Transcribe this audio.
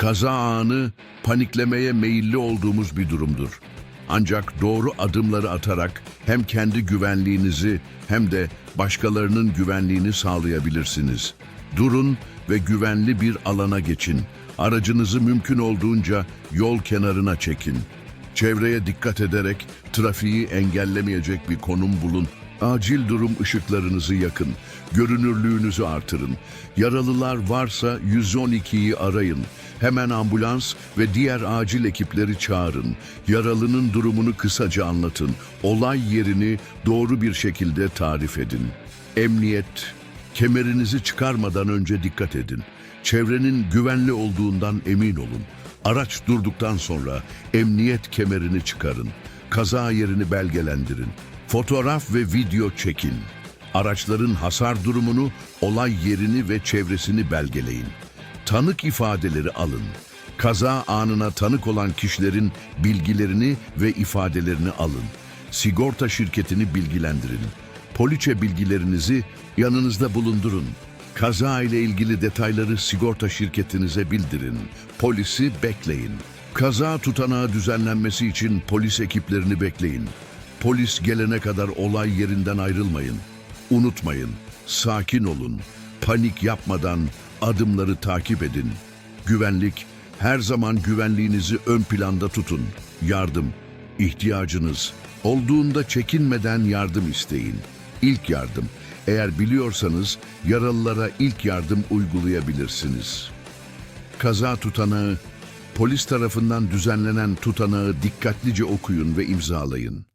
Kaza anı paniklemeye meyilli olduğumuz bir durumdur. Ancak doğru adımları atarak hem kendi güvenliğinizi hem de başkalarının güvenliğini sağlayabilirsiniz. Durun ve güvenli bir alana geçin. Aracınızı mümkün olduğunca yol kenarına çekin. Çevreye dikkat ederek trafiği engellemeyecek bir konum bulun. Acil durum ışıklarınızı yakın. Görünürlüğünüzü artırın. Yaralılar varsa 112'yi arayın. Hemen ambulans ve diğer acil ekipleri çağırın. Yaralının durumunu kısaca anlatın. Olay yerini doğru bir şekilde tarif edin. Emniyet, kemerinizi çıkarmadan önce dikkat edin. Çevrenin güvenli olduğundan emin olun. Araç durduktan sonra emniyet kemerini çıkarın. Kaza yerini belgelendirin. Fotoğraf ve video çekin. Araçların hasar durumunu, olay yerini ve çevresini belgeleyin. Tanık ifadeleri alın. Kaza anına tanık olan kişilerin bilgilerini ve ifadelerini alın. Sigorta şirketini bilgilendirin. Poliçe bilgilerinizi yanınızda bulundurun. Kaza ile ilgili detayları sigorta şirketinize bildirin. Polisi bekleyin. Kaza tutanağı düzenlenmesi için polis ekiplerini bekleyin. Polis gelene kadar olay yerinden ayrılmayın. Unutmayın, sakin olun. Panik yapmadan adımları takip edin. Güvenlik, her zaman güvenliğinizi ön planda tutun. Yardım, ihtiyacınız olduğunda çekinmeden yardım isteyin. İlk yardım, eğer biliyorsanız yaralılara ilk yardım uygulayabilirsiniz. Kaza tutanağı, polis tarafından düzenlenen tutanağı dikkatlice okuyun ve imzalayın.